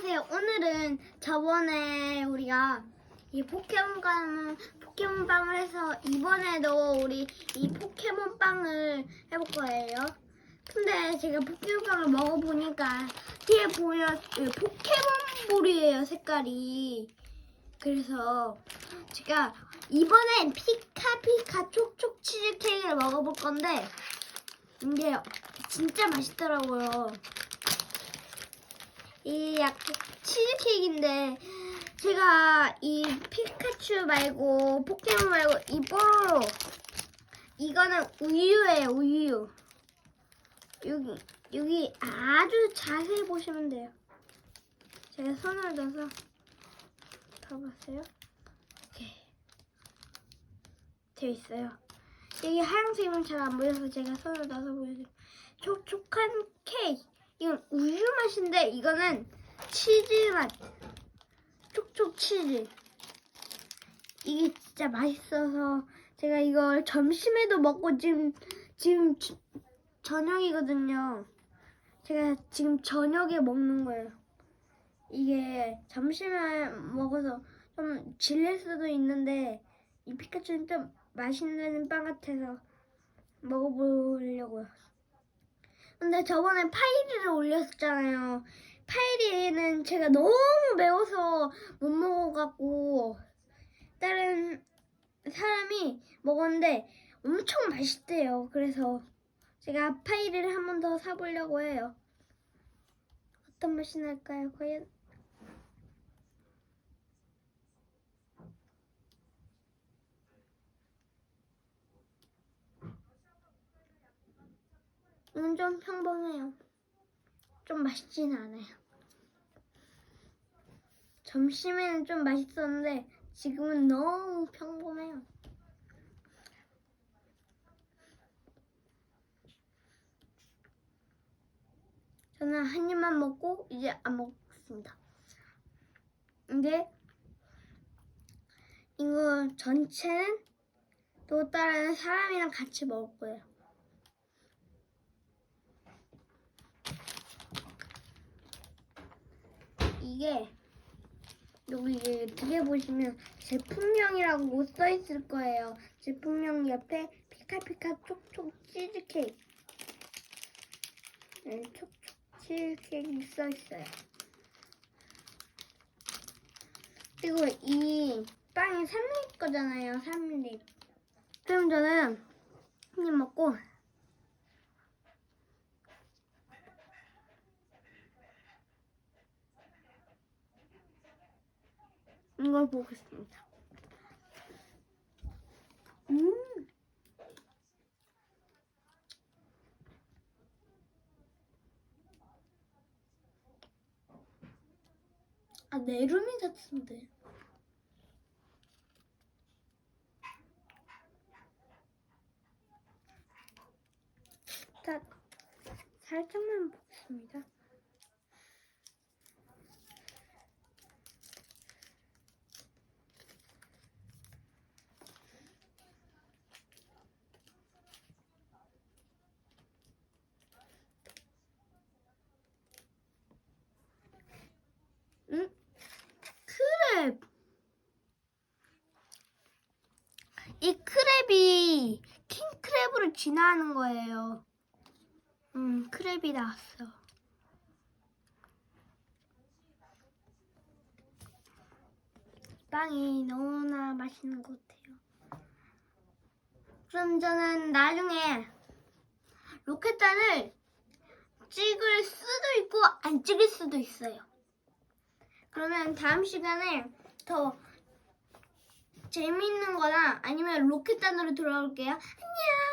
안녕하세요. 오늘은 저번에 우리가 이 포켓몬 포켓몬빵을 해서 이번에도 우리 이 포켓몬빵을 해볼 거예요. 근데 제가 포켓몬빵을 먹어보니까 뒤에 보면 그 포켓몬볼이에요 색깔이. 그래서 제가 이번엔 피카피카 촉촉 치즈 케이크를 먹어볼 건데 이게 진짜 맛있더라고요. 이 약간 치즈케이크인데 제가 이 피카츄 말고 포켓몬 말고 이 뽀로로 이거는 우유예요 우유. 여기 여기 아주 자세히 보시면 돼요. 제가 손을 넣어서 봐봤어요. 이렇게 되어 있어요. 여기 하얀색은 잘 안 보여서 제가 손을 넣어서 보여드릴게요. 촉촉한 케이크 이건 우유 맛인데 이거는 치즈 맛. 촉촉 치즈. 이게 진짜 맛있어서 제가 이걸 점심에도 먹고 지금 지금 지- 저녁이거든요. 제가 지금 저녁에 먹는 거예요. 이게 점심에 먹어서 좀 질릴 수도 있는데 이 피카츄는 좀 맛있는 빵 같아서 먹어보려고요. 근데 저번에 파이리를 올렸었잖아요. 파이리는 제가 너무 매워서 못 먹어갖고 다른 사람이 먹었는데 엄청 맛있대요. 그래서 제가 파이리를 한 번 더 사보려고 해요. 어떤 맛이 날까요, 과연? 이건 좀 평범해요. 좀 맛있진 않아요. 점심에는 좀 맛있었는데 지금은 너무 평범해요. 저는 한 입만 먹고 이제 안 먹겠습니다. 이제 이거 전체는 또 다른 사람이랑 같이 먹을 거예요. 이게 여기 뒤에 보시면 제품명이라고 써 있을 거예요. 제품명 옆에 피카피카 촉촉 치즈케이크. 네, 촉촉 치즈케이크 써 있어요. 그리고 이 빵이 3립 거잖아요. 3립. 그럼 저는 한입 먹고 이걸 보겠습니다. 음. 아, 내룸이 같은데. 자, 살짝만 보겠습니다. 응? 크랩. 이 크랩이 킹크랩으로 진화하는 거예요. 음, 크랩이 나왔어. 빵이 너무나 맛있는 것 같아요. 그럼 저는 나중에 로켓단을 찍을 수도 있고 안 찍을 수도 있어요. 그러면 다음 시간에 더 재밌는 거나 아니면 로켓단으로 돌아올게요. 안녕!